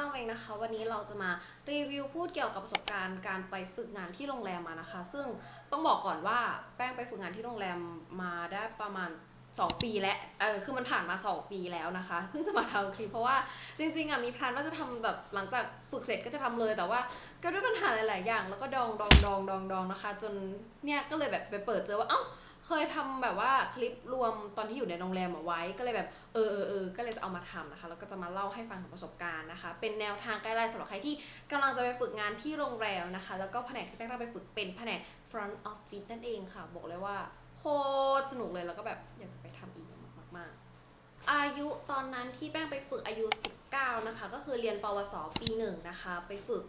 ล่างเองนะคะ วันนี้เราจะมารีวิวพูดเกี่ยวกับประสบการณ์การไปฝึกงานที่โรงแรมมานะคะ ซึ่งต้องบอกก่อนว่าแป้งไปฝึกงานที่โรงแรมมาได้ประมาณ 2 ปีแล้วเออคือมันผ่านมา 2 ปีแล้วนะคะ เพิ่งจะมาทำคลิปเพราะว่าจริงๆอะมีแพลนว่าจะทำแบบหลังจากฝึกเสร็จก็จะทำเลยแต่ว่าก็ด้วยปัญหาหลายๆอย่าง แล้วก็ดองดองดองดองดองนะคะ จนเนี่ยก็เลยแบบไปเปิดเจอว่าเอ้า เคยทำแบบว่าคลิปรวมตอนที่อยู่ในโรงแรมเอาไว้ ก็เลยแบบเออเออเออก็เลยจะเอามาทำนะคะ แล้วก็จะมาเล่าให้ฟังถึงประสบการณ์นะคะ เป็นแนวทางไกด์ไลน์สำหรับใครที่กำลังจะไปฝึกงานที่โรงแรมนะคะ แล้วก็แผนกที่แป้งต้องไปฝึกเป็นแผนก front office นั่นเองค่ะ บอกเลยว่าโคตรสนุกเลย แล้วก็แบบอยากจะไปทำอีกมากๆอายุตอนนั้นที่แป้งไปฝึกอายุ 19 นะคะ ก็คือเรียนปวสปีหนึ่งนะคะ ไปฝึก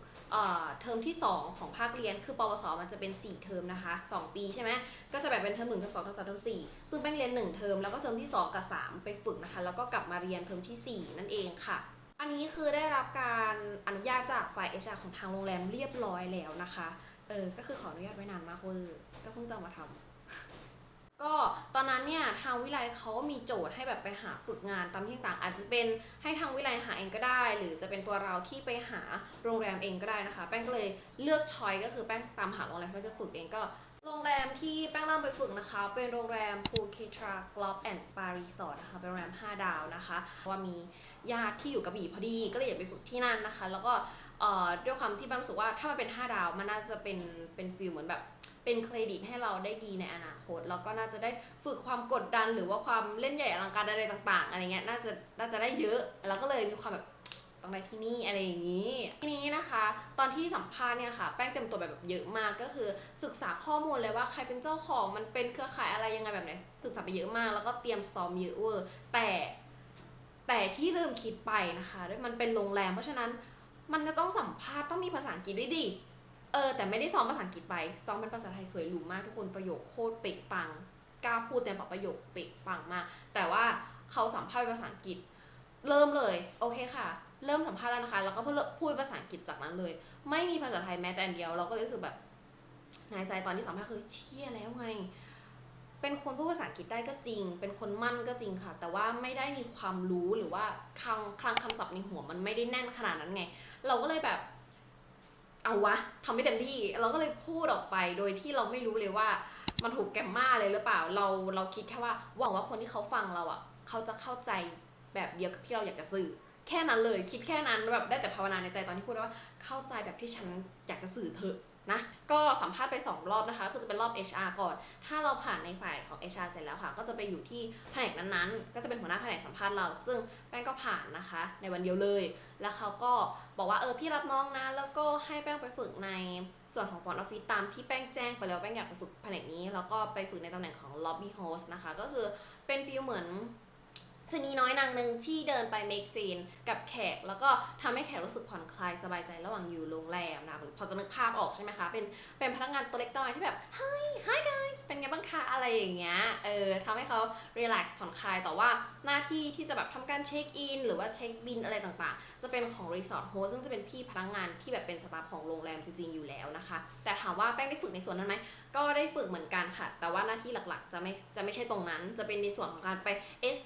เทอมที่ 2 ของภาคเรียน คือปวส มันจะเป็น 4 เทอมนะคะ 2 ปีใช่ไหมก็จะแบ่งเป็นเทอม1เทอม2เทอม3เทอม4ซึ่งแป้งเรียน 1 เทอมแล้วก็เทอมที่ 2 กับ 3 ไปฝึกนะคะ แล้วก็กลับมาเรียนเทอมทีสี่ 4 นั่นเองค่ะ อันนี้คือได้รับการอนุญาตจากฝ่ายเอชาของทางโรงแรมเรียบร้อยแล้วนะคะ เออ ก็คือขออนุญาตไว้นานมากเวอร์ก็เพิ่งจะมาทำก็ ทางวิไลเขามีโจทย์ให้แบบไปหาฝึกงานตามที่ต่างๆอาจจะเป็นให้ทางวิไลหาเองก็ได้ หรือจะเป็นตัวเราที่ไปหาโรงแรมเองก็ได้นะคะ แป้งก็เลยเลือกช้อยก็คือแป้งตามหาโรงแรมที่จะฝึกเองก็โรงแรมที่แป้งเริ่มไปฝึกนะคะ เป็นโรงแรม p o o k e t r a Club and Spa Resort นะคะ เป็นโรงแรม 5 ดาวนะคะเพราะว่ามีญาติที่อยู่กระบี่พอดี ก็เลยอยากไปฝึกที่นั่นนะคะ แล้วก็เอ่อด้วยความที่แป้งรู้สึกว่าถ้ามันเป็น 5 ดาว มันน่าจะเป็นเป็นฟิลเหมือนแบบ เป็นเครดิตให้เราได้ดีในอนาคต แล้วก็น่าจะได้ฝึกความกดดัน หรือว่าความเล่นใหญ่อลังการอะไรต่าง ๆ อะไรเงี้ยน่าจะน่าจะได้เยอะ แล้วก็เลยมีความแบบต้องได้ที่นี่อะไรอย่างนี้ ทีนี้นะคะ ตอนที่สัมภาษณ์เนี่ยค่ะ แป้งเต็มตัวแบบเยอะมากก็คือศึกษาข้อมูลเลยว่าใครเป็นเจ้าของมันเป็นเครือข่ายอะไรยังไงแบบไหนศึกษาไปเยอะมาก แล้วก็เตรียมซ้อมเยอะเวอร์แต่แต่ที่เริ่มคิดไปนะคะด้วยมันเป็นโรงแรมเพราะฉะนั้นมันจะต้องสัมภาษณ์ต้องมีภาษาอังกฤษด้วยดิ เออแต่ไม่ได้ซ้อมภาษาอังกฤษไปซ้อมเป็นภาษาไทยสวยหรูมากทุกคนประโยคโคตรเป๊ะปังกล้าพูดเต็มปากประโยคเป๊ะปังมาก แต่ว่าเขาสัมภาษณ์ภาษาอังกฤษ เริ่มเลยโอเคค่ะ เริ่มสัมภาษณ์แล้วนะคะ แล้วก็เพิ่งพูดภาษาอังกฤษจากนั้นเลย ไม่มีภาษาไทยแม้แต่อันเดียว เราก็รู้สึกแบบในใจตอนที่สัมภาษณ์คือเชี่ยแล้วไง เป็นคนพูดภาษาอังกฤษได้ก็จริง เป็นคนมั่นก็จริงค่ะ แต่ว่าไม่ได้มีความรู้หรือว่าคลังคลังคำศัพท์ในหัวมันไม่ได้แน่นขนาดนั้นไง เราก็เลยแบบ เอาวะทำไม่เต็มที่ เราก็เลยพูดออกไปโดยที่เราไม่รู้เลยว่า มันถูกแกมมาเลยหรือเปล่า เราเราคิดแค่ว่าหวังว่าคนที่เขาฟังเราอะ เขาจะเข้าใจแบบเดียวกับที่เราอยากจะสื่อ แค่นั้นเลย คิดแค่นั้นแบบได้แต่ภาวนาในใจตอนที่พูดว่าเข้าใจแบบที่ฉันอยากจะสื่อเถอะ นะก็สัมภาษณ์ไป 2 รอบนะคะคือจะเป็นรอบ HR ก่อน ถ้าเราผ่านในฝ่ายของ HR เสร็จแล้วค่ะ ก็จะไปอยู่ที่แผนกนั้นๆ ก็จะเป็นหัวหน้าแผนกสัมภาษณ์เรา ซึ่งแป้งก็ผ่านนะคะ ในวันเดียวเลย แล้วเขาก็บอกว่าเออพี่รับน้องนะ แล้วก็ให้แป้งไปฝึกในส่วนของฟอนต์ออฟฟิศตามที่แป้งแจ้งไปแล้วแป้งอยากไปฝึกแผนกนี้ แล้วก็ไปฝึกในตำแหน่งของ lobby host นะคะ ก็คือเป็นฟีลเหมือน ชนีน้อยนางหนึ่งที่เดินไป make friend กับแขก แล้วก็ทำให้แขกรู้สึกผ่อนคลายสบายใจระหว่างอยู่โรงแรมนะพอจะนึกภาพออกใช่ไหมคะ เป็นเป็นพนักงานตัวเล็กตัวน้อยที่แบบ hi hi guys เป็นไงบ้างคะอะไรอย่างเงี้ยเออทำให้เขา relax ผ่อนคลายแต่ว่าหน้าที่ที่จะแบบทำการเช็คอินหรือว่าเช็คบินอะไรต่างๆ จะเป็นของ resort host ซึ่งจะเป็นพี่พนักงานที่แบบเป็นสตาฟของโรงแรมจริงๆอยู่แล้วนะคะ แต่ถามว่าแป้งได้ฝึกในส่วนนั้นไหมก็ได้ฝึกเหมือนกันค่ะ แต่ว่าหน้าที่หลักๆ จะไม่จะไม่ใช่ตรงนั้น จะเป็นในส่วนของการไป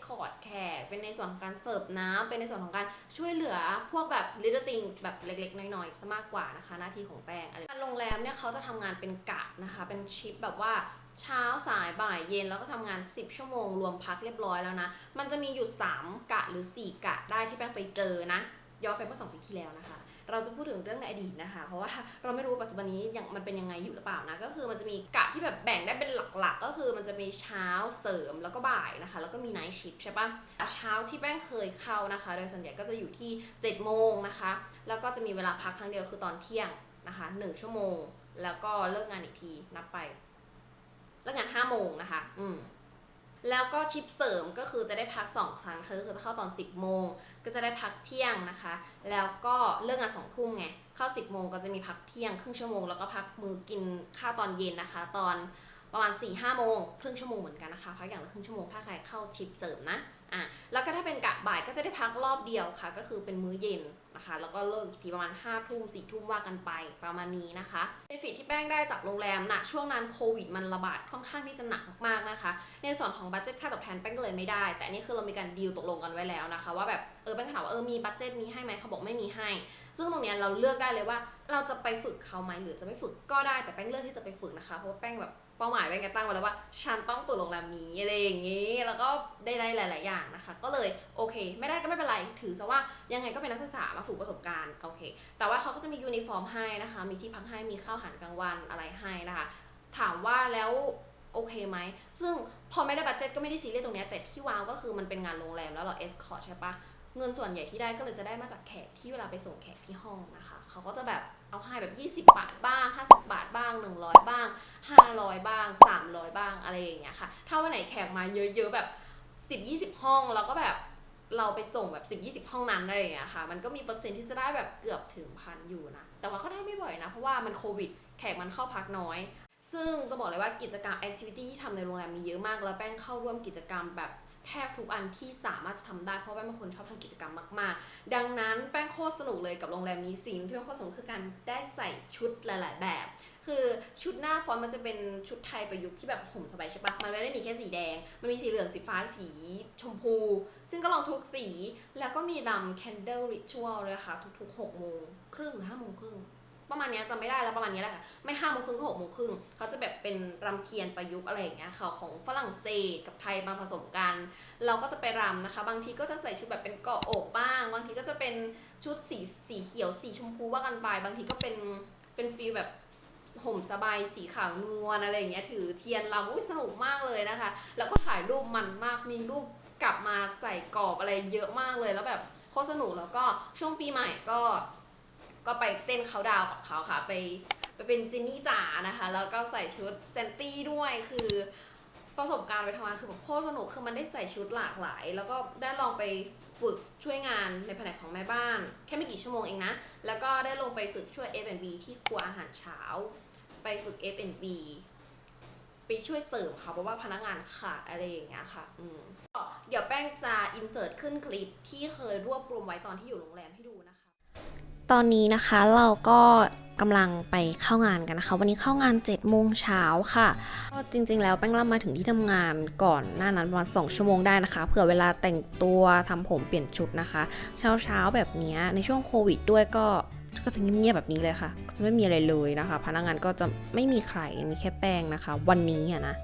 escort แขก เป็นในส่วนของการเสิร์ฟน้ำเป็นในส่วนของการช่วยเหลือพวกแบบ little things แบบเล็ก ๆ น้อยๆซะมากกว่านะคะ หน้าที่ของแป้งอะไรโรงแรมเนี่ยเขาจะทำงานเป็นกะนะคะ เป็นชิปแบบว่าเช้าสายบ่ายเย็นแล้วก็ทำงาน 10 ชั่วโมง รวมพักเรียบร้อยแล้วนะ มันจะมีหยุด3กะหรือ 4 กะได้ที่แป้งไปเจอนะย้อนไปเมื่อสองปีที่แล้วนะคะ เราจะพูดถึงเรื่องในอดีตนะคะ เพราะว่าเราไม่รู้ว่าปัจจุบันนี้ยังมันเป็นยังไงอยู่หรือเปล่านะ ก็คือมันจะมีกะที่แบบแบ่งได้เป็นหลักๆ ก็คือมันจะมีเช้าเสริมแล้วก็บ่ายนะคะ แล้วก็มีไนท์ชิฟใช่ปะเช้าที่แป้งเคยเข้านะคะ โดยส่วนใหญ่ก็จะอยู่ที่7โมงนะคะ แล้วก็จะมีเวลาพักครั้งเดียวคือตอนเที่ยงนะคะ1ชั่วโมง แล้วก็เลิกงานอีกทีนับไป เลิกงาน5โมงนะคะ อืม แล้วก็ชิปเสริมก็คือจะได้พัก 2 ครั้งคือคือจะเข้าตอน 10 โมง ก็จะได้พักเที่ยงนะคะ แล้วก็เลิกงานสองทุ่มไง เข้า 10 โมงก็จะมีพักเที่ยงครึ่งชั่วโมง แล้วก็พักมือกินข้าวตอนเย็นนะคะ ตอนปประมาณ4ี่ห้าโมงครึ่งชั่วโมงเหมือนกันนะคะ พักอย่างละครึ่งชั่วโมงถ้าใครเข้าชิปเสริมนะ อะ แล้วก็ถ้าเป็นกะบ่ายก็จะได้พักรอบเดียวค่ะ ก็คือเป็นมื้อเย็น นะคะ แล้วก็เลิกอีกทีประมาณ5้าทุ่มสี่ทุ่มว่ากันไปประมาณนี้นะคะเบนฟิตที่แป้งได้จากโรงแรมนะช่วงนั้นโควิดมันระบาดค่อนข้างที่จะหนักมากๆนะคะ ในส่วนของบัตเจ็ตค่าตอบแทนแป้งก็เลยไม่ได้ แต่อันนี่คือเรามีการดีลตกลงกันไว้แล้วนะคะ ว่าแบบเออแป้งถามว่าเออมีบัตเจ็ตมีให้ไหมเขาบอกไม่มีให้ ซึ่งตรงเนี้ยเราเลือกได้เลยว่าเราจะไปฝึกเขาไหมหรือจะไม่ฝึกก็ได้แต่แป้งเลือกที่จะไปฝึกนะคะเพราะว่าแป้งแบบ เป้าหมายแป้งก็ตั้งไว้แล้วว่า ฉันต้องฝึกโรงแรมนี้อะไรอย่างนี้ แล้วก็ได้ได้หลาย ๆ อย่างนะคะ ก็เลยโอเค ไม่ได้ก็ไม่เป็นไร ถือซะว่ายังไงก็เป็นนักศึกษามาฝึกประสบการณ์โอเค แต่ว่าเขาก็จะมียูนิฟอร์มให้นะคะ มีที่พักให้ มีข้าวอาหารกลางวันอะไรให้นะคะ ถามว่าแล้วโอเคไหม ซึ่งพอไม่ได้บัตเจ็ตก็ไม่ได้ซีเรียสตรงนี้ แต่ที่ว้าวก็คือมันเป็นงานโรงแรมแล้วเราเอสคอร์ใช่ปะเงินส่วนใหญ่ที่ได้ก็เลยจะได้มาจากแขกที่เวลาไปส่งแขกที่ห้องนะคะ เขาก็จะแบบเอาให้แบบ 20 บาทบ้าง 50 บาทบ้าง 100 บ้าง 500 บ้าง 300 บ้างอะไรอย่างเงี้ยค่ะ ถ้าวันไหนแขกมาเยอะๆแบบ 10 20 ห้องแล้วก็แบบเราไปส่งแบบ 10 20 ห้องนั้นอะไรอย่างเงี้ยค่ะ มันก็มีเปอร์เซ็นต์ที่จะได้แบบเกือบถึงพันอยู่นะ แต่ว่าก็ได้ไม่บ่อยนะ เพราะว่ามันโควิด แขกมันเข้าพักน้อย ซึ่งจะบอกเลยว่ากิจกรรมแอคทิวิตี้ที่ทำในโรงแรมมีเยอะมาก แล้วแป้งเข้าร่วมกิจกรรมแบบ แทบทุกอันที่สามารถทำได้เพราะแป้งเป็นคนชอบทำกิจกรรมมาก ๆ ดังนั้นแป้งโคตรสนุกเลยกับโรงแรมนี้สิ่งที่แป้งโคตรสนุกคือการได้ใส่ชุดหลาย ๆ แบบ คือชุดหน้าฟอนต์มันจะเป็นชุดไทยประยุกต์ที่แบบห่มสบายใช่ปะมันไม่ได้มีแค่สีแดง มันมีสีเหลืองสีฟ้าสีชมพู ซึ่งก็ลองทุกสีแล้วก็มีรำ candle ritual เลยค่ะทุกๆ6โมงครึ่งหรือ5โมงครึ่ง ประมาณนี้จำไม่ได้แล้วประมาณนี้แหละค่ะไม่ห้าโมงครึ่งก็หกโมงครึ่งเขาจะแบบเป็นรำเทียนประยุกต์อะไรอย่างเงี้ยค่ะของฝรั่งเศสกับไทยมาผสมกัน เราก็จะไปรำนะคะ บางทีก็จะใส่ชุดแบบเป็นเกาะอกบ้าง บางทีก็จะเป็นชุดสีสีเขียวสีชมพูว่ากันไป บางทีก็เป็นเป็นฟีลแบบห่มสบายสีขาวนวลอะไรอย่างเงี้ยถือเทียนรำอุ้ยสนุกมากเลยนะคะ แล้วก็ถ่ายรูปมันมากมีรูปกลับมาใส่กรอบอะไรเยอะมากเลยแล้วแบบโคตรสนุกแล้วก็ช่วงปีใหม่ก็ ก็ไปเต้นเขาดาวกับเขาค่ะ ไปไปเป็นจินนี่จ๋านะคะ แล้วก็ใส่ชุดเซนตี้ด้วยคือประสบการณ์ไปทำงานคือแบบโคตรสนุกคือมันได้ใส่ชุดหลากหลาย แล้วก็ได้ลองไปฝึกช่วยงานในแผนกของแม่บ้าน แค่ไม่กี่ชั่วโมงเองนะ แล้วก็ได้ลงไปฝึกช่วย F&B ที่ครัวอาหารเช้า ไปฝึก F&B ไปช่วยเสริมเขาเพราะว่าพนักงานขาดอะไรอย่างเงี้ยค่ะ อืมเดี๋ยวแป้งจะอินเสิร์ตขึ้นคลิปที่เคยรวบรวมไว้ตอนที่อยู่โรงแรมให้ดูนะคะ ตอนนี้นะคะเราก็กำลังไปเข้างานกันนะคะ วันนี้เข้างาน7จ็ดโมงเช้าค่ะก็จริงๆ แล้วแป้งรับมาถึงที่ทำงานก่อนหน้านั้นประมาณ2ชั่วโมงได้นะคะ เผื่อเวลาแต่งตัวทำผมเปลี่ยนชุดนะคะเช้าเช้าๆแบบนี้ในช่วงโควิดด้วยก็ก็จะเงียบๆแบบนี้เลยค่ะ จะไม่มีอะไรเลยนะคะ พนักงานก็จะไม่มีใครมีแค่แป้งนะคะ วันนี้อะนะ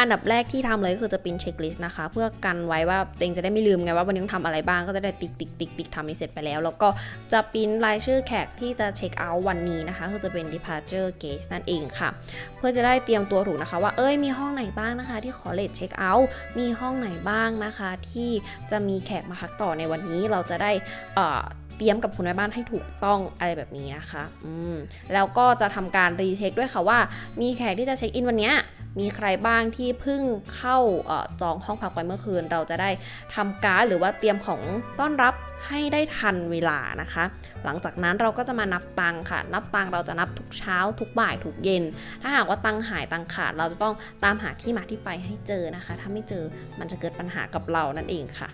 อันดับแรกที่ทำเลยก็คือจะปิ้นเช็คลิสต์นะคะ เพื่อกันไว้ว่าตัวเองจะได้ไม่ลืมไงว่าวันนี้ต้องทำอะไรบ้างก็จะได้ติ๊กติ๊กติ๊กติ๊กทำให้เสร็จไปแล้ว แล้วก็จะปิ้นรายชื่อแขกที่จะเช็คเอาท์วันนี้นะคะคือจะเป็น departure guest นั่นเองค่ะ เพื่อจะได้เตรียมตัวถูกนะคะ ว่าเอ้ยมีห้องไหนบ้างนะคะ ที่ขอเลทเช็คเอาท์มีห้องไหนบ้างนะคะ ที่จะมีแขกมาพักต่อในวันนี้เราจะได้เอ่อเตรียมกับคุณแม่บ้านให้ถูกต้องอะไรแบบนี้นะคะ อืม แล้วก็จะทำการรีเช็คด้วยค่ะว่า มีแขกที่จะเช็คอินวันเนี้ย มีใครบ้างที่เพิ่งเข้าอจองห้องพักไปเมื่อคืน เราจะได้ทำการดหรือว่าเตรียมของต้อนรับให้ได้ทันเวลานะคะ หลังจากนั้นเราก็จะมานับตังค่ะ นับตังเราจะนับทุกเช้า ทุกบ่ายทุกเย็น ถ้าหากว่าตังหายตังขาด เราจะต้องตามหาที่มาที่ไปให้เจอนะคะ ถ้าไม่เจอมันจะเกิดปัญหากับเรานั่นเองค่ะ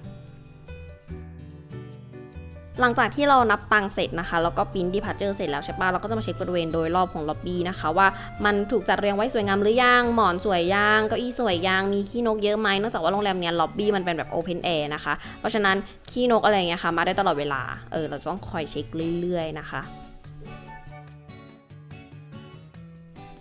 หลังจากที่เรานับตังเสร็จนะคะแล้วก็ปิ้นดีพาร์เจอร์เสร็จแล้วใช่ปะเราก็จะมาเช็คบริเวณโดยรอบของล็อบบี้นะคะ ว่ามันถูกจัดเรียงไว้สวยงามหรือยังหมอนสวยยังเก้าอี้สวยยังมีขี้นกเยอะไหมนอกจากว่าโรงแรมเนี้ยล็อบบี้มันเป็นแบบโอเพนแอร์นะคะ เพราะฉะนั้นขี้นกอะไรเงี้ยค่ะมาได้ตลอดเวลาเออเราต้องคอยเช็คเรื่อยๆนะคะ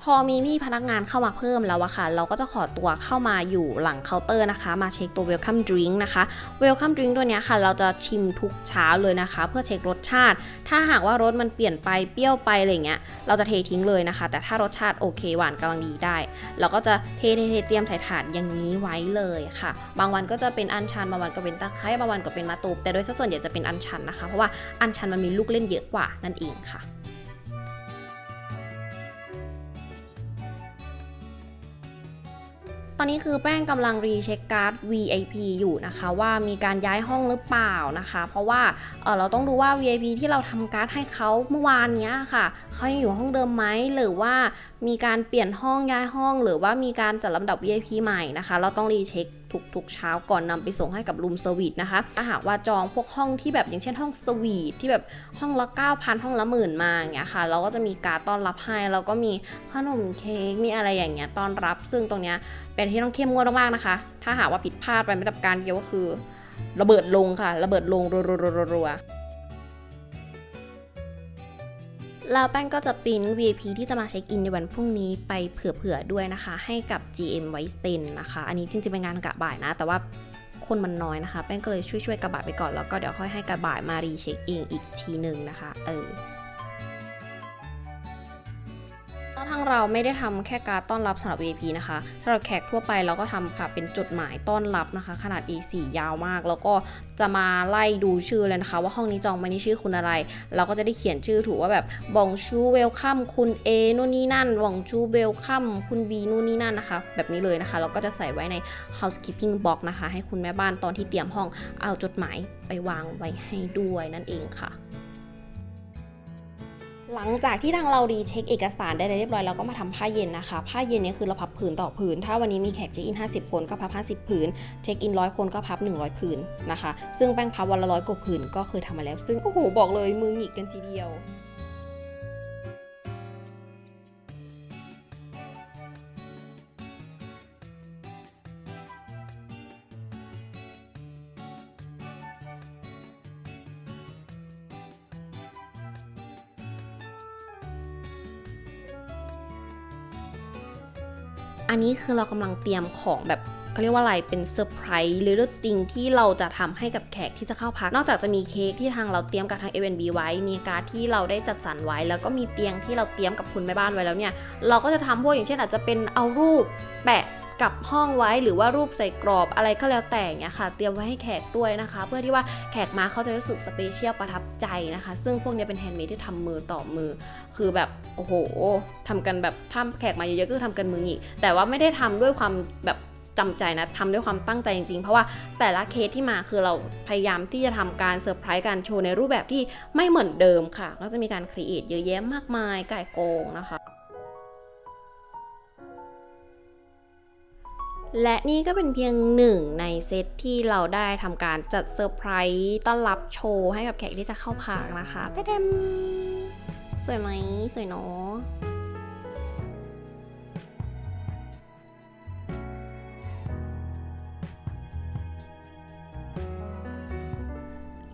พอมีมีพนักงานเข้ามาเพิ่มแล้วอะค่ะ เราก็จะขอตัวเข้ามาอยู่หลังเคาน์เตอร์นะคะ มาเช็คตัว welcome drink นะคะ welcome drink ตัวนี้ค่ะ เราจะชิมทุกเช้าเลยนะคะ เพื่อเช็ครสชาติ ถ้าหากว่ารสมันเปลี่ยนไปเปรี้ยวไปอะไรเงี้ย เราจะเททิ้งเลยนะคะ แต่ถ้ารสชาติโอเคหวานกำลังดีได้ เราก็จะเทเทเทเตรียมใส่ถาดอย่างนี้ไว้เลยค่ะ บางวันก็จะเป็นอัญชันบางวันก็เป็นตะไคร้บางวันก็เป็นมะตูมแต่โดยส่วนใหญ่จะเป็นอัญชันนะคะ เพราะว่าอัญชันมันมีลูกเล่นเยอะกว่านั่นเองค่ะ อนนี้คือแป้งกำลังรีเช็คการ์ด VIP อยู่นะคะว่ามีการย้ายห้องหรือเปล่านะคะ เพราะว่าเเราต้องดูว่า VIP ที่เราทำการ์ดให้เขาเมื่อวานนี้ค่ะเขายังอยู่ห้องเดิมไหมหรือว่ามีการเปลี่ยนห้องย้ายห้อง หรือว่ามีการจัดลำดับ VIP ใหม่นะคะ เราต้องรีเช็ค ทุกๆเช้าก่อนนำไปส่งให้กับรูมเซอร์วิสนะคะ ถ้าหากว่าจองพวกห้องที่แบบอย่างเช่นห้องสวีทที่แบบห้องละ 9,000 ห้องละหมื่นมาอย่างเงี้ยค่ะ เราก็จะมีการต้อนรับให้แล้วก็มีขนมเค้กมีอะไรอย่างเงี้ยต้อนรับ ซึ่งตรงเนี้ยเป็นที่ต้องเข้มงวดมากๆนะคะ ถ้าหากว่าผิดพลาดไปไม่ดับการเดียวก็คือ ระเบิดลงค่ะ ระเบิดลงรัวๆ แล้วแป้งก็จะปริ้น VIP ที่จะมาเช็คอินในวันพรุ่งนี้ไปเผื่อๆด้วยนะคะ ให้กับ GM ไว้เซ็นนะคะ อันนี้จริงๆเป็นงานกะบ่ายนะ แต่ว่าคนมันน้อยนะคะ แป้งก็เลยช่วยๆกระบ่ายไปก่อนแล้วก็เดี๋ยวค่อยให้กระบ่ายมารีเช็คเองอีกทีหนึ่งนะคะ เออ เราไม่ได้ทำแค่การต้อนรับสำหรับ VIP นะคะสำหรับแขกทั่วไปเราก็ทำค่ะเป็นจดหมายต้อนรับนะคะ ขนาด A4 ยาวมาก แล้วก็จะมาไล่ดูชื่อเลยนะคะ ว่าห้องนี้จองมานี่ชื่อคุณอะไร เราก็จะได้เขียนชื่อถูกว่าแบบบองชูเวลคัมคุณ A นู่นนี่นั่นบองชูเวลคัมคุณ B นู่นนี่นั่นนะคะ แบบนี้เลยนะคะเราก็จะใส่ไว้ใน housekeeping box นะคะ ให้คุณแม่บ้านตอนที่เตรียมห้องเอาจดหมายไปวางไว้ให้ด้วยนั่นเองค่ะ หลังจากที่ทางเรารีเช็คเอกสารได้เรียบร้อยเราก็มาทำผ้าเย็นนะคะ ผ้าเย็นเนี่ยคือเราพับผืนต่อผืน ถ้าวันนี้มีแขกเช็คอิน 50 คนก็พับ 50 ผืน เช็คอินร้อยคนก็พับ 100 ผืนนะคะ ซึ่งแป้งพับวันละร้อยกว่าผืนก็เคยทำมาแล้ว ซึ่งโอ้โหบอกเลยมือหงิกกันทีเดียว อันนี้คือเรากำลังเตรียมของแบบเขาเรียกว่าอะไร เป็นเซอร์ไพรส์หรือติงที่เราจะทำให้กับแขกที่จะเข้าพัก นอกจากจะมีเค้กที่ทางเราเตรียมกับทาง Airbnb ไว้ มีการที่เราได้จัดสรรไว้ แล้วก็มีเตียงที่เราเตรียมกับคุณแม่บ้านไว้แล้วเนี่ย เราก็จะทำพวกอย่างเช่นอาจจะเป็นเอารูปแปะ กับห้องไว้หรือว่ารูปใส่กรอบอะไรก็แล้วแต่เนี่ยค่ะ เตรียมไว้ให้แขกด้วยนะคะ เพื่อที่ว่าแขกมาเขาจะรู้สึกสเปเชียลประทับใจนะคะ ซึ่งพวกนี้เป็นแฮนด์เมดที่ทำมือต่อมือ คือแบบโอ้โหทำกันแบบถ้าแขกมาเยอะๆก็คือทำกันมือหงิกแต่ว่าไม่ได้ทำด้วยความแบบจำใจนะทำด้วยความตั้งใจจริงๆ เพราะว่าแต่ละเคสที่มาคือเราพยายามที่จะทำการเซอร์ไพรส์การโชว์ในรูปแบบที่ไม่เหมือนเดิมค่ะ ก็จะมีการครีเอทเยอะแยะมากมายก่ายโกงนะคะ และนี่ก็เป็นเพียงหนึ่งในเซตที่เราได้ทำการจัดเซอร์ไพรส์ต้อนรับโชว์ให้กับแขกที่จะเข้าพักนะคะเต้มสวยไหม สวยเนาะ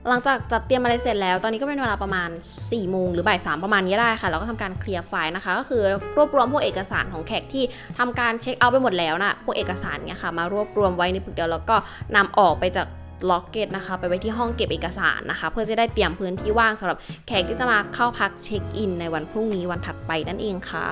หลังจากจัดเตรียมอะไรเสร็จแล้ว ตอนนี้ก็เป็นเวลาประมาณ4โมงหรือบ่ายสามประมาณนี้ได้ค่ะแล้วก็ทำการเคลียร์ไฟล์นะคะ ก็คือรวบรวมพวกเอกสารของแขกที่ทำการเช็คเอาไปหมดแล้วนะพวกเอกสารเนี่ยค่ะ มารวบรวมไว้ในปึกเดียวแล้วก็นำออกไปจากล็อกเก็ตนะคะ ไปไว้ที่ห้องเก็บเอกสารนะคะ เพื่อจะได้เตรียมพื้นที่ว่างสำหรับแขกที่จะมาเข้าพักเช็คอินในวันพรุ่งนี้วันถัดไปนั่นเองค่ะ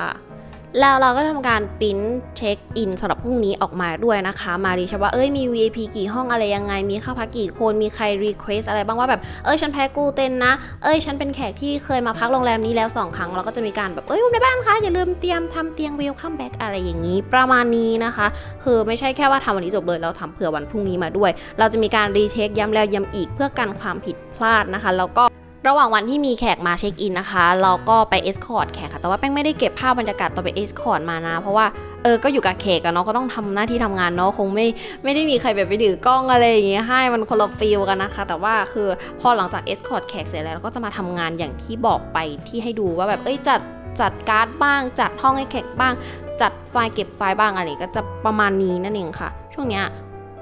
แล้วเราก็ทำการปริ้นเช็คอินสำหรับพรุ่งนี้ออกมาด้วยนะคะ มาดีใช่ว่าเอ้ยมี VIP กี่ห้องอะไรยังไง มีเข้าพักกี่คน มีใครรีเควสอะไรบ้างว่าแบบเอ้ยฉันแพ้กลูเตนนะ เอ้ยฉันเป็นแขกที่เคยมาพักโรงแรมนี้แล้วสองครั้งเราก็จะมีการแบบเอ้ยคุณในบ้านคะอย่าลืมเตรียมทำเตียง welcome back อะไรอย่างนี้ ประมาณนี้นะคะ คือไม่ใช่แค่ว่าทำวันนี้จบเลยเราทำเผื่อวันพรุ่งนี้มาด้วย เราจะมีการรีเช็คย้ำแล้วย้ำอีกเพื่อกันความผิดพลาดนะคะ แล้วก็ ระหว่างวันที่มีแขกมาเช็คอินนะคะ เราก็ไปเอสคอร์ตแขกค่ะ แต่ว่าแป้งไม่ได้เก็บภาพบรรยากาศตอนไปเอสคอร์ตมานะ เพราะว่าเออ ก็อยู่กับแขกอะเนาะ ก็ต้องทำหน้าที่ทำงานเนาะ คงไม่ไม่ได้มีใครแบบไปถือกล้องอะไรอย่างเงี้ย ให้มันคนละฟีลกันนะคะ แต่ว่าคือพอหลังจากเอสคอร์ตแขกเสร็จแล้วเราก็จะมาทำงานอย่างที่บอกไปที่ให้ดูว่าแบบ เอ้ย จัดจัดการ์ดบ้าง จัดห้องให้แขกบ้าง จัดไฟล์เก็บไฟล์บ้างอะไรก็จะประมาณนี้นั่นเองค่ะ ช่วงเนี้ย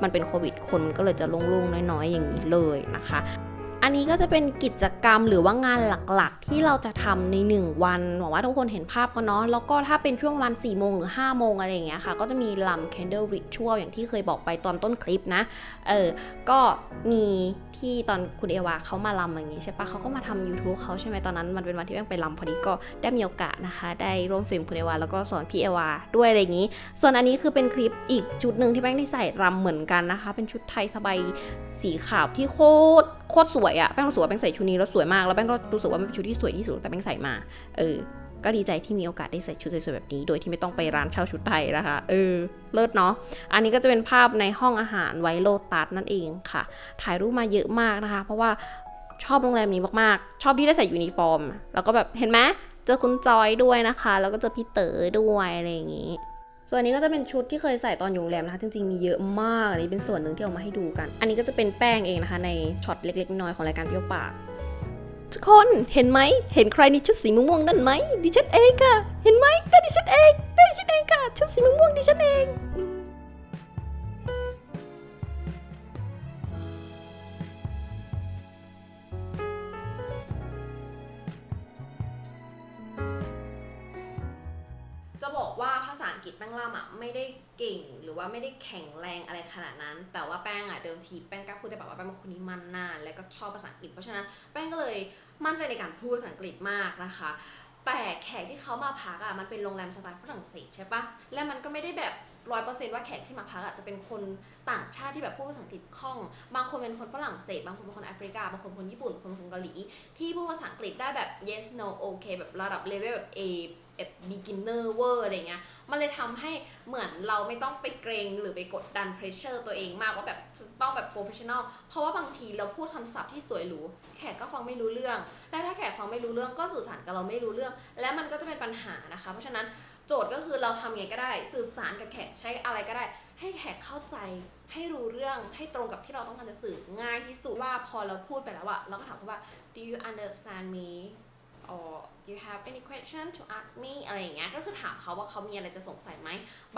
มันเป็นโควิด คนก็เลยจะโล่งๆน้อยๆอย่างนี้เลยนะคะ อันนี้ก็จะเป็นกิจกรรมหรือว่างานหลักๆ ที่เราจะทำใน 1 วันหวังว่าทุกคนเห็นภาพกันเนาะแล้วก็ถ้าเป็นช่วงวัน4โมงหรือ5โมงอะไรอย่างเงี้ยค่ะ ก็จะมีลำ candle ritual อย่างที่เคยบอกไปตอนต้นคลิปนะเออก็มีที่ตอนคุณเอวาเขามาลำอย่างงี้ใช่ปะเขาก็มาทำ YouTube เขาใช่ไหมตอนนั้นมันเป็นวันที่แป้งไปลำพอดีก็ได้มีโอกาสนะคะ ได้ร่วมฟิล์มคุณเอวาแล้วก็สอนพี่เอวาด้วยอะไรอย่างงี้ ส่วนอันนี้คือเป็นคลิปอีกชุดหนึ่งที่แป้งได้ใส่รำเหมือนกันนะคะ เป็นชุดไทยสบายสีขาวที่โคตรโคตรสวยอะแป้งรู้สึกว่าแป้งใส่ชุดนี้แล้วสวยมาก แล้วแป้งก็รู้สึกว่ามันเป็นชุดที่สวยที่สุดแต่แป้งใส่มา เออ ก็ดีใจที่มีโอกาสได้ใส่ชุดสวยๆแบบนี้ โดยที่ไม่ต้องไปร้านเช่าชุดไทยนะคะ เออ เลิศเนาะ อันนี้ก็จะเป็นภาพในห้องอาหารไวโลตัสนั่นเองค่ะ ถ่ายรูปมาเยอะมากนะคะ เพราะว่าชอบโรงแรมนี้มากๆ ชอบที่ได้ใส่ยูนิฟอร์ม แล้วก็แบบเห็นไหมเจอคุณจอยด้วยนะคะ แล้วก็เจอพี่เต๋อด้วยอะไรอย่างงี้ ส่วนนี้ก็จะเป็นชุดที่เคยใส่ตอนอยู่โรงแรมนะคะ จริงๆมีเยอะมาก อันนี้เป็นส่วนหนึ่งที่เอามาให้ดูกัน อันนี้ก็จะเป็นแป้งเองนะคะ ในช็อตเล็กๆน้อยๆของรายการเปรี้ยวปากทุกคนเห็นไหม เห็นใครในชุดสีม่วงๆนั่นไหมดิฉันเองค่ะเห็นไหมก็ดิฉันเองดิฉันเองค่ะชุดสีม่วงๆดิฉันเองจะบอกว่า กฤษแป้งล่ำอะไม่ได้เก่งหรือว่าไม่ได้แข็งแรงอะไรขนาดนั้น แต่ว่าแป้งอะเดิมทีแป้งกล้าพูดได้แบบว่าแป้งเป็นคนที่มั่นหน้าและก็ชอบภาษาอังกฤษ เพราะฉะนั้นแป้งก็เลยมั่นใจในการพูดภาษาอังกฤษมากนะคะ แต่แขกที่เขามาพักอะมันเป็นโรงแรมสไตล์ฝรั่งเศสใช่ปะและมันก็ไม่ได้แบบร้อยเปอร์เซนต์ว่าแขกที่มาพักอะจะเป็นคนต่างชาติที่แบบพูดภาษาอังกฤษคล่อง บางคนเป็นคนฝรั่งเศส บางคนเป็นคนแอฟริกา บางคนเป็นคนญี่ปุ่นคนเป็นคนเกาหลี ที่พูดภาษาอังกฤษได้แบบ yes no okay แบบระดับเลเวลแบบ A แบบ beginner เวอร์อะไรเงี้ย มันเลยทำให้เหมือนเราไม่ต้องไปเกรงหรือไปกดดัน pressure ตัวเองมากว่าแบบต้องแบบ professional เพราะว่าบางทีเราพูดคำศัพท์ที่สวยหรูแขกก็ฟังไม่รู้เรื่อง และถ้าแขกฟังไม่รู้เรื่องก็สื่อสารกับเราไม่รู้เรื่อง และมันก็จะเป็นปัญหานะคะ เพราะฉะนั้นโจทย์ก็คือเราทำไงก็ได้ สื่อสารกับแขกใช้อะไรก็ได้ ให้แขกเข้าใจให้รู้เรื่องให้ตรงกับที่เราต้องการจะสื่อง่ายที่สุดว่าพอเราพูดไปแล้วอะเราก็ถามเขาว่า do you understand me or do you have any question to ask me อะไรอย่างเงี้ยก็คือถามเขาว่าเขามีอะไรจะสงสัยไหม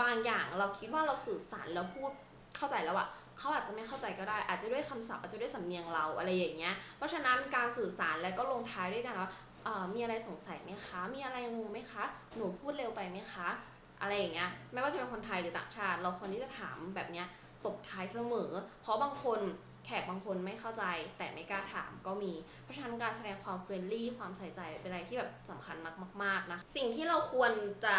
บางอย่างเราคิดว่าเราสื่อสารแล้วพูดเข้าใจแล้วอะเขาอาจจะไม่เข้าใจก็ได้ อาจจะด้วยคำศัพท์อาจจะด้วยสำเนียงเราอะไรอย่างเงี้ย เพราะฉะนั้นการสื่อสารแล้วก็ลงท้ายด้วยกันว่ามีอะไรสงสัยไหมคะ มีอะไรงงไหมคะ หนูพูดเร็วไปไหมคะ อะไรอย่างเงี้ย ไม่ว่าจะเป็นคนไทยหรือต่างชาติ เราควรที่จะถามแบบเนี้ยตบท้ายเสมอ เพราะบางคน แขกบางคนไม่เข้าใจแต่ไม่กล้าถามก็มี เพราะฉะนั้นการแสดงความเฟรนลี่ความใส่ใจเป็นอะไรที่แบบสำคัญมากๆนะ สิ่งที่เราควรจะ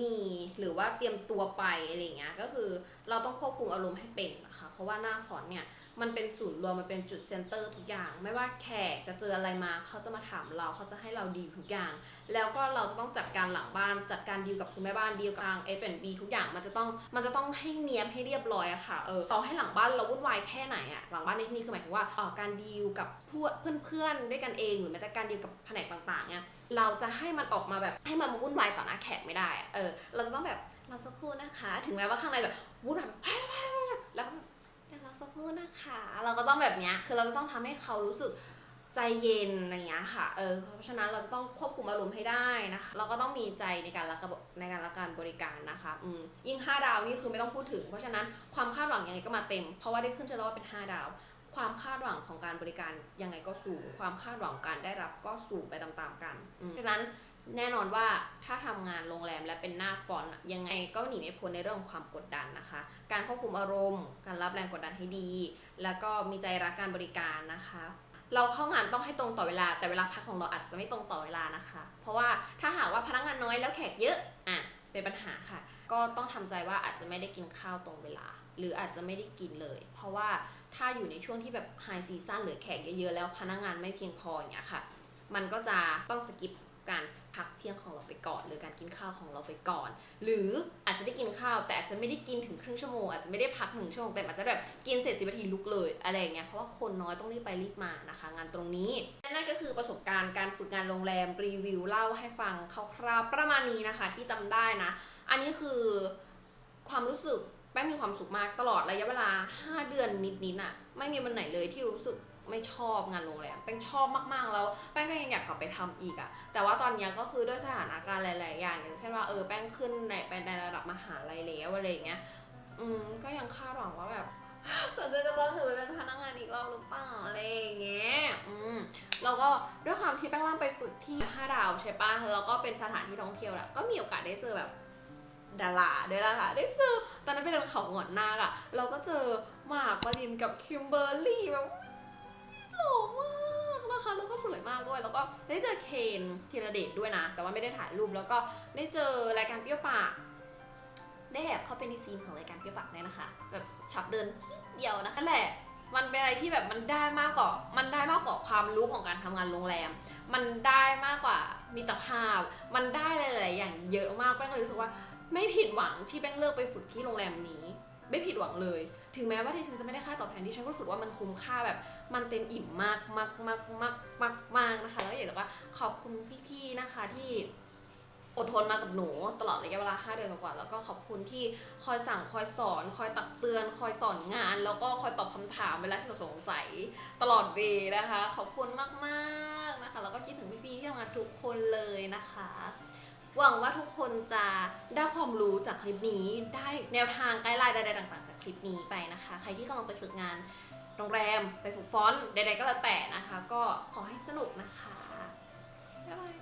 มีหรือว่าเตรียมตัวไปอะไรเงี้ยก็คือเราต้องควบคุมอารมณ์ให้เป็นนะคะ เพราะว่าหน้าฟอนเนี่ย มันเป็นศูนย์รวมมันเป็นจุดเซนเตอร์ทุกอย่าง ไม่ว่าแขกจะเจออะไรมาเขาจะมาถามเราเขาจะให้เราดีทุกอย่าง แล้วก็เราจะต้องจัดการหลังบ้านจัดการดีลกับคุณแม่บ้านดีลกับทาง F B ทุกอย่างมันจะต้องมันจะต้องให้เนียบให้เรียบร้อยอะค่ะเออต่อให้หลังบ้านเราวุ่นวายแค่ไหนอะหลังบ้านในที่นี้คือหมายถึงว่าออการดีลกับเพื่อนเพื่อนๆด้วยกันเองหรือแม้แต่การดีลกับแผนกต่างๆเนี่ยเราจะให้มันออกมาแบบให้มันมาวุ่นวายต่อหน้าแขกไม่ได้เออเราจะต้องแบบรอสักครู่นะคะ ถึงแม้ว่าข้างในแบบวุ่นวายแบบแล้ว ก็เดี๋ยวเราสักครู่นะคะ เราก็ต้องแบบเนี้ยคือเราจะต้องทำให้เขารู้สึกใจเย็นอะไรเงี้ยค่ะ เออ เพราะฉะนั้นเราจะต้องควบคุมอารมณ์ให้ได้นะคะ เราก็ต้องมีใจในการรักกับในการรักการบริการนะคะ อืม ยิ่ง 5 ดาวนี่คือไม่ต้องพูดถึง เพราะฉะนั้นความคาดหวังยังไงก็มาเต็ม เพราะว่าได้ขึ้นชื่อแล้วว่าเป็น 5 ดาว ความคาดหวังของการบริการยังไงก็สูง ความคาดหวังของการได้รับก็สูงไปตามๆกัน อืม ฉะนั้น แน่นอนว่าถ้าทำงานโรงแรมและเป็นหน้าฟอนต์ยังไงก็หนีไม่พ้นในเรื่องความกดดันนะคะ การควบคุมอารมณ์ การรับแรงกดดันให้ดี แล้วก็มีใจรักการบริการนะคะ เราเข้างานต้องให้ตรงต่อเวลา แต่เวลาพักของเราอาจจะไม่ตรงต่อเวลานะคะ เพราะว่าถ้าหากว่าพนักงานน้อยแล้วแขกเยอะอะเป็นปัญหาค่ะ ก็ต้องทำใจว่าอาจจะไม่ได้กินข้าวตรงเวลา หรืออาจจะไม่ได้กินเลย เพราะว่าถ้าอยู่ในช่วงที่แบบไฮซีซั่นหรือแขกเยอะๆแล้วพนักงานไม่เพียงพออย่างเงี้ยค่ะ มันก็จะต้องสกิป การพักเที่ยงของเราไปก่อน หรือการกินข้าวของเราไปก่อน หรืออาจจะได้กินข้าว แต่อาจจะไม่ได้กินถึงครึ่งชั่วโมงอาจจะไม่ได้พักหนึ่งชั่วโมงแต่อาจจะแบบกินเสร็จสิบนาทีลุกเลยอะไรอย่างเงี้ยเพราะว่าคนน้อยต้องรีบไปรีบมานะคะ งานตรงนี้นั่นก็คือประสบการณ์การฝึกงานโรงแรมรีวิวเล่าให้ฟังคร่าวๆประมาณนี้นะคะ ที่จำได้นะ อันนี้คือความรู้สึกแป้งมีความสุขมากตลอดระยะเวลา 5 เดือนนิดๆน่ะ ไม่มีวันไหนเลยที่รู้สึก ไม่ชอบงานโรงแรมแป้งชอบมากๆแล้วแป้งก็ยังอยากกลับไปทำอีกอะแต่ว่าตอนเนี้ยก็คือด้วยสถานการณ์หลาย ๆ อย่าง อย่างเช่นว่าเออแป้งขึ้นในไปในระดับมหาลัยแล้วอะไรอย่างเงี้ยอืมก็ยังคาดหวังว่าแบบเราจะจะต้องถือเป็นพนักงานอีกรอบหรือเปล่าอะไรอย่างเงี้ย อืม แล้วก็ด้วยความที่แป้งล่ำไปฝึกที่5ดาวใช่ปะแล้วก็เป็นสถานที่ท่องเที่ยวแหละก็มีโอกาสได้เจอแบบดาราด้วยนะค่ะ ได้เจอ ตอนนั้นไปเดินเขาหงอนนาคอะเราก็เจอหมากปรินกับคิมเบอร์รี่แบบ หล่อมากนะคะแล้วก็สวยมากด้วย แล้วก็ได้เจอเคนธีรเดชด้วยนะ แต่ว่าไม่ได้ถ่ายรูปแล้วก็ได้เจอรายการเปรี้ยวปากได้แอบเข้าไปในซีนของรายการเปรี้ยวปากด้วยนะคะ แบบช็อตเดินเดียวนะคะแหละมันเป็นอะไรที่แบบมันได้มากกว่า มันได้มากกว่าความรู้ของการทำงานโรงแรม มันได้มากกว่ามิตรภาพ มันได้หลายๆอย่างเยอะมากแป้งเลยรู้สึกว่า ไม่ผิดหวังที่แป้งเลือกไปฝึกที่โรงแรมนี้ ไม่ผิดหวังเลย ถึงแม้ว่าที่ฉันจะไม่ได้ค่าตอบแทนที่ฉันก็รู้สึกว่ามันคุ้มค่าแบบมันเต็มอิ่มมากมากมากมากมากมากนะคะ แล้วอยากจะว่าขอบคุณพี่ๆนะคะที่อดทนมากับหนูตลอดระยะเวลา 5 เดือนกว่าแล้วก็ขอบคุณที่คอยสั่งคอยสอน คอยตักเตือน คอยสอนงาน แล้วก็คอยตอบคำถามเวลาที่หนูสงสัยตลอดเวนะคะ ขอบคุณมากๆนะคะ แล้วก็คิดถึงพี่ๆที่ทำงานทุกคนเลยนะคะ หวังว่าทุกคนจะได้ความรู้จากคลิปนี้ ได้แนวทางไกด์ไลน์ใดๆต่างๆ จากคลิปนี้ไปนะคะ ใครที่กำลังไปฝึกงานโรงแรม ไปฝึกฟอนต์ใดๆก็แล้วแต่นะคะ ก็ขอให้สนุกนะคะบ๊ายบาย